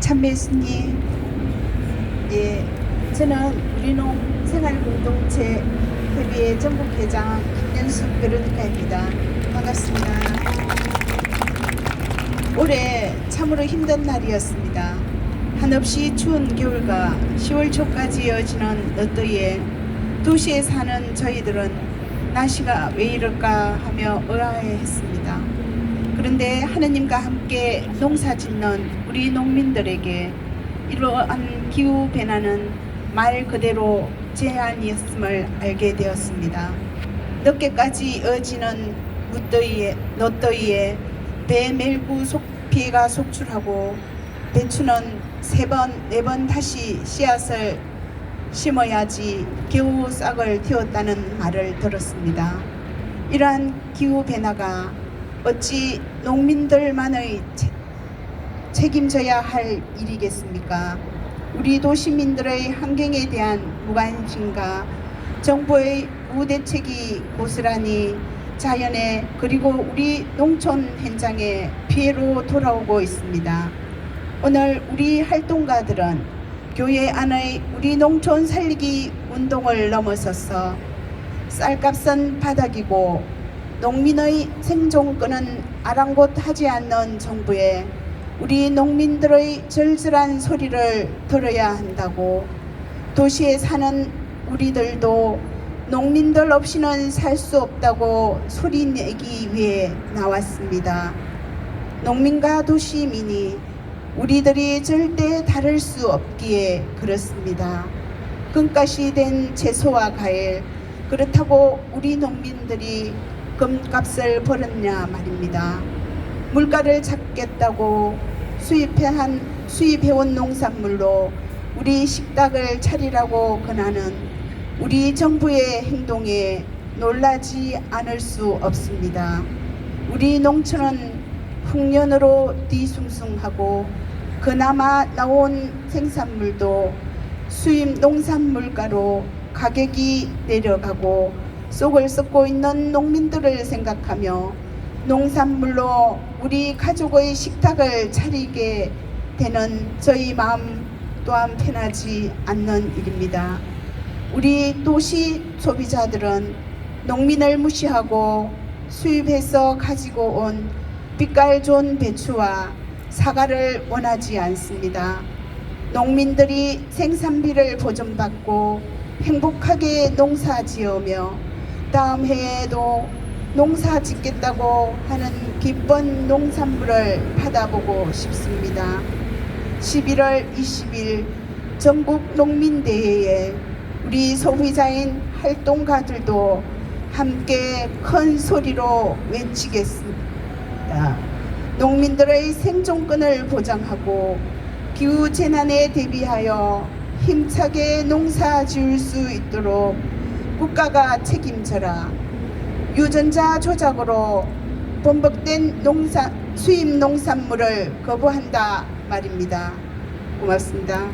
참배 예수님, 예, 저는 우리농 생활공동체 협의회 전국회장 김연숙 베로니카입니다. 반갑습니다. 올해 참으로 힘든 날이었습니다. 한없이 추운 겨울과 10월 초까지 이어지는 늦더위에 도시에 사는 저희들은 날씨가 왜 이럴까 하며 의아해했습니다. 그런데 하느님과 함께 농사 짓는 우리 농민들에게 이러한 기후 변화는 말 그대로 제한이었음을 알게 되었습니다. 늦게까지 이어지는 무더위에, 늦더위에 배 멜구 속 피해가 속출하고 배추는 세 번, 네 번 다시 씨앗을 심어야지 겨우 싹을 틔웠다는 말을 들었습니다. 이러한 기후 변화가 어찌 농민들만의 체- 책임져야 할 일이겠습니까? 우리 도시민들의 환경에 대한 무관심과 정부의 무대책이 고스란히 자연에 그리고 우리 농촌 현장에 피해로 돌아오고 있습니다. 오늘 우리 활동가들은 교회 안의 우리 농촌 살리기 운동을 넘어서서 쌀값은 바닥이고 농민의 생존권은 아랑곳하지 않는 정부에 우리 농민들의 절절한 소리를 들어야 한다고 도시에 사는 우리들도 농민들 없이는 살 수 없다고 소리내기 위해 나왔습니다. 농민과 도시민이 우리들이 절대 다를 수 없기에 그렇습니다. 금가시 된 채소와 과일 그렇다고 우리 농민들이 금값을 벌었냐 말입니다. 물가를 잡겠다고 수입한 수입해온 농산물로 우리 식탁을 차리라고 권하는 우리 정부의 행동에 놀라지 않을 수 없습니다. 우리 농촌은 흉년으로 뒤숭숭하고 그나마 나온 생산물도 수입 농산물가로 가격이 내려가고 속을 썩고 있는 농민들을 생각하며 농산물로 우리 가족의 식탁을 차리게 되는 저희 마음 또한 편하지 않는 일입니다. 우리 도시 소비자들은 농민을 무시하고 수입해서 가지고 온 빛깔 좋은 배추와 사과를 원하지 않습니다. 농민들이 생산비를 보전받고 행복하게 농사 지으며 다음 해에도 농사 짓겠다고 하는 기쁜 농산물을 받아보고 싶습니다. 11월 20일 전국 농민대회에 우리 소비자인 활동가들도 함께 큰 소리로 외치겠습니다. 농민들의 생존권을 보장하고 기후 재난에 대비하여 힘차게 농사 지을 수 있도록 국가가 책임져라. 유전자 조작으로 번복된 농사, 수입 농산물을 거부한다 말입니다. 고맙습니다.